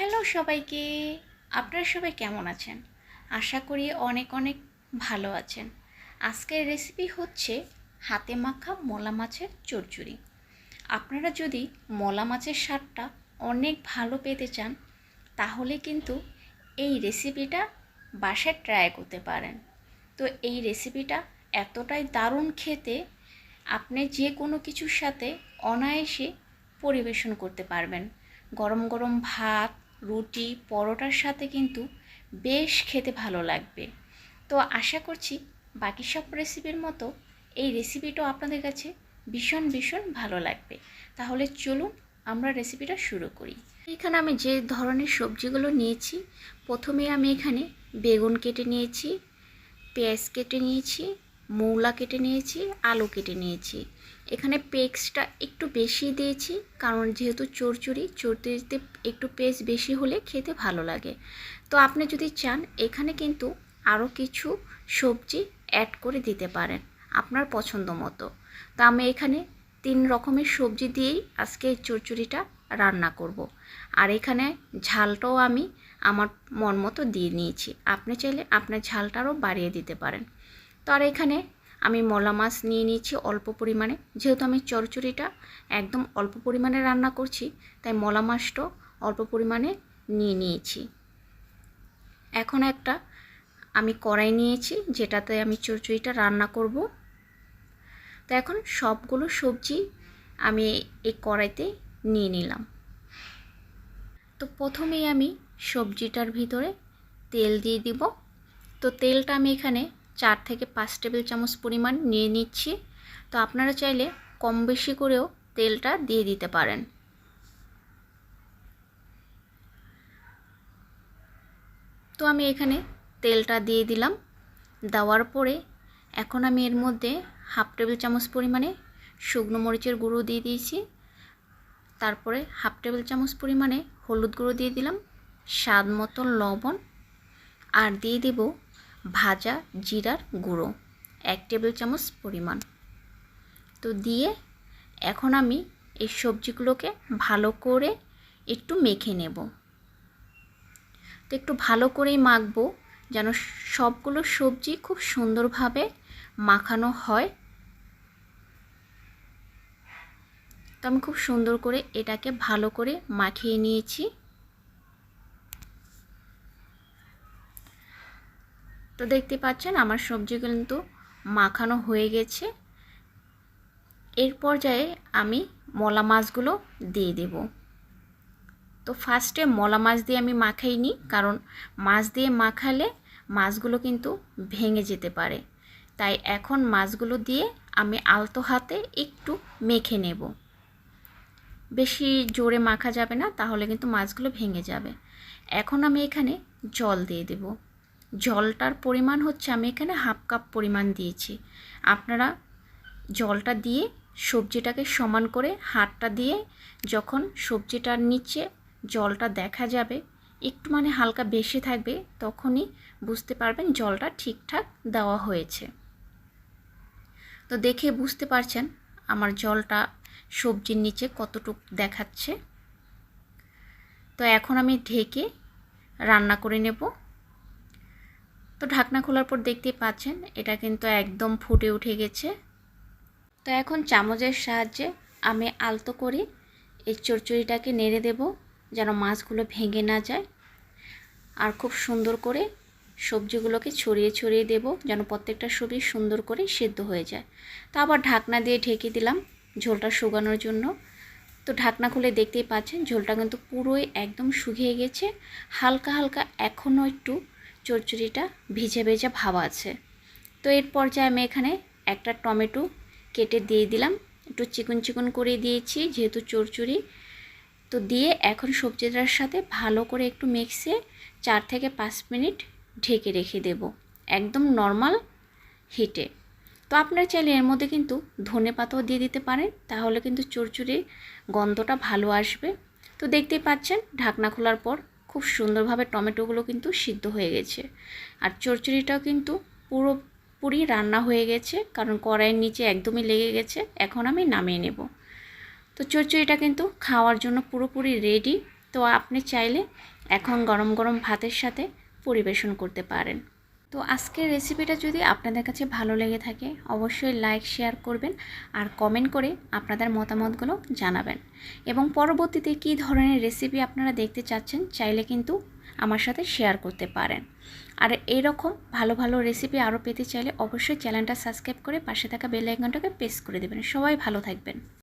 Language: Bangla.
হ্যালো সবাইকে। আপনারা সবাই কেমন আছেন? আশা করি অনেক অনেক ভালো আছেন। আজকের রেসিপি হচ্ছে হাতে মাখা মলা মাছের চচ্চড়ি আপনারা যদি মলা মাছের স্বাদটা অনেক ভালো পেতে চান, তাহলে কিন্তু এই রেসিপিটা বাসায় ট্রাই করতে পারেন। তো এই রেসিপিটা এতটাই দারুণ খেতে, আপনি যে কোনো কিছুর সাথে অনায়াসে পরিবেশন করতে পারবেন। গরম গরম ভাত রুটি, পরোটার সাথে কিন্তু বেশ খেতে ভালো লাগবে। তো আশা করছি বাকি সব রেসিপির মতো এই রেসিপিটাও আপনাদের কাছে ভীষণ ভীষণ ভালো লাগবে। তাহলে চলুন আমরা রেসিপিটা শুরু করি। এখানে আমি যে ধরনের সবজিগুলো নিয়েছি, প্রথমে আমি এখানে বেগুন কেটে নিয়েছি, পেঁয়াজ কেটে নিয়েছি মৌলা কেটে নিয়েছি, আলু কেটে নিয়েছি। এখানে পেস্টটা একটু বেশি দিয়েছি, কারণ যেহেতু চড়চড়ি চড়তে একটু পেস্ট বেশি হলে খেতে ভালো লাগে। তো আপনি যদি চান, এখানে কিন্তু আরও কিছু সবজি অ্যাড করে দিতে পারেন, আপনার পছন্দ মতো। তো আমি এখানে তিন রকমের সবজি দিয়েই আজকে এই চচ্চড়িটা রান্না করব। আর এখানে ঝালটাও আমি আমার মন মতো দিয়ে নিয়েছি। আপনি চাইলে আপনার ঝালটারও বাড়িয়ে দিতে পারেন। আর এখানে আমি মলা মাছ নিয়ে নিয়েছি অল্প পরিমাণে। যেহেতু আমি চরচড়িটা একদম অল্প পরিমাণে রান্না করছি, তাই মলা মাছটাও অল্প পরিমাণে নিয়ে নিয়েছি। এখন একটা আমি কড়াই নিয়েছি, যেটাতে আমি চরচড়িটা রান্না করব। তো এখন সবগুলো সবজি আমি এই কড়াইতে নিয়ে নিলাম। তো প্রথমেই আমি সবজিটার ভিতরে তেল দিয়ে দিব। তো তেলটা আমি এখানে চার থেকে পাঁচ টেবিল চামচ পরিমাণ নিয়ে নিচ্ছি। তো আপনারা চাইলে কম বেশি করেও তেলটা দিয়ে দিতে পারেন। তো আমি এখানে তেলটা দিয়ে দিলাম। দেওয়ার পরে এখন আমি এর মধ্যে হাফ টেবিল চামচ পরিমাণে শুকনো মরিচের গুঁড়ো দিয়ে দিয়েছি। তারপরে হাফ টেবিল চামচ পরিমাণে হলুদ গুঁড়ো দিয়ে দিলাম, স্বাদ মতো লবণ। আর দিয়ে দেব ভাজা জিরার গুঁড়ো, এক টেবিল চামচ পরিমাণ। তো দিয়ে এখন আমি এই সবজিগুলোকে ভালো করে একটু মেখে নেব। তো একটু ভালো করেই মাখবো যেন সবগুলো সবজি খুব সুন্দরভাবে মাখানো হয়। তো আমি খুব সুন্দর করে এটাকে ভালো করে মাখিয়ে নিয়েছি। তো দেখতে পাচ্ছেন আমার সবজি কিন্তু মাখানো হয়ে গেছে। এর পর্যায়ে আমি মলা মাছগুলো দিয়ে দেব। তো ফার্স্টে মলা মাছ দিয়ে আমি মাখাই মাখাইনি, কারণ মাছ দিয়ে মাখালে মাছগুলো কিন্তু ভেঙে যেতে পারে। তাই এখন মাছগুলো দিয়ে আমি আলতো হাতে একটু মেখে নেব। বেশি জোরে মাখা যাবে না, তাহলে কিন্তু মাছগুলো ভেঙে যাবে। এখন আমি এখানে জল দিয়ে দেব। জলটার পরিমাণ হচ্ছে, আমি এখানে হাফ কাপ পরিমাণ দিয়েছি। আপনারা জলটা দিয়ে সবজিটাকে সমান করে হাতটা দিয়ে যখন সবজিটার নিচে জলটা দেখা যাবে, একটু মানে হালকা বেশি থাকবে, তখনই বুঝতে পারবেন জলটা ঠিকঠাক দেওয়া হয়েছে। তো দেখে বুঝতে পারছেন আমার জলটা সবজির নিচে কতটুক দেখাচ্ছে। তো এখন আমি ঢেকে রান্না করে নেব। তো ঢাকনা খোলার পর দেখতেই পাচ্ছেন, এটা কিন্তু একদম ফুটে উঠে গেছে। তো এখন চামচের সাহায্যে আমি আলতো করে এই চচ্চড়িটাকে নেড়ে দেব, যেন মাছগুলো ভেঙে না যায়। আর খুব সুন্দর করে সবজিগুলোকে ছড়িয়ে ছড়িয়ে দেব, যেন প্রত্যেকটা সবজি সুন্দর করে সেদ্ধ হয়ে যায়। তো আবার ঢাকনা দিয়ে ঢেকে দিলাম ঝোলটা শুকানোর জন্য। তো ঢাকনা খুলে দেখতেই পাচ্ছেন, ঝোলটা কিন্তু পুরোই একদম শুকিয়ে গেছে। হালকা হালকা এখনও একটু চচ্চড়িটা ভিজে ভেজে ভাব আছে। তো এর পর্যায়ে আমি এখানে একটা টমেটো কেটে দিয়ে দিলাম। একটু চিকন চিকন করে দিয়েছি, যেহেতু চচ্চড়ি। তো দিয়ে এখন সবজিটার সাথে ভালো করে একটু মিক্সে চার থেকে পাঁচ মিনিট ঢেকে রেখে দেব, একদম নর্মাল হিটে। তো আপনার চাইলে এর মধ্যে কিন্তু ধনে পাতাও দিয়ে দিতে পারেন, তাহলে কিন্তু চড়চড়ির গন্ধটা ভালো আসবে। তো দেখতেই পাচ্ছেন, ঢাকনা খোলার পর খুব সুন্দরভাবে টমেটোগুলো কিন্তু সিদ্ধ হয়ে গেছে। আর চড়চড়িটাও কিন্তু পুরোপুরি রান্না হয়ে গেছে, কারণ কড়াইয়ের নিচে একদমই লেগে গেছে, এখন আমি নামিয়ে নেব। তো চচ্চড়িটা কিন্তু খাওয়ার জন্য পুরোপুরি রেডি তো আপনি চাইলে এখন গরম গরম ভাতের সাথে পরিবেশন করতে পারেন। তো আজকের রেসিপিটা যদি আপনাদের কাছে ভালো লেগে থাকে, অবশ্যই লাইক শেয়ার করবেন আর কমেন্ট করে আপনাদের মতামতগুলো জানাবেন। এবং পরবর্তীতে কী ধরনের রেসিপি আপনারা দেখতে চাচ্ছেন, চাইলে কিন্তু আমার সাথে শেয়ার করতে পারেন। আর এরকম ভালো ভালো রেসিপি আরও পেতে চাইলে অবশ্যই চ্যানেলটা সাবস্ক্রাইব করে পাশে থাকা বেল আইকনটাকে প্রেস করে দেবেন। সবাই ভালো থাকবেন।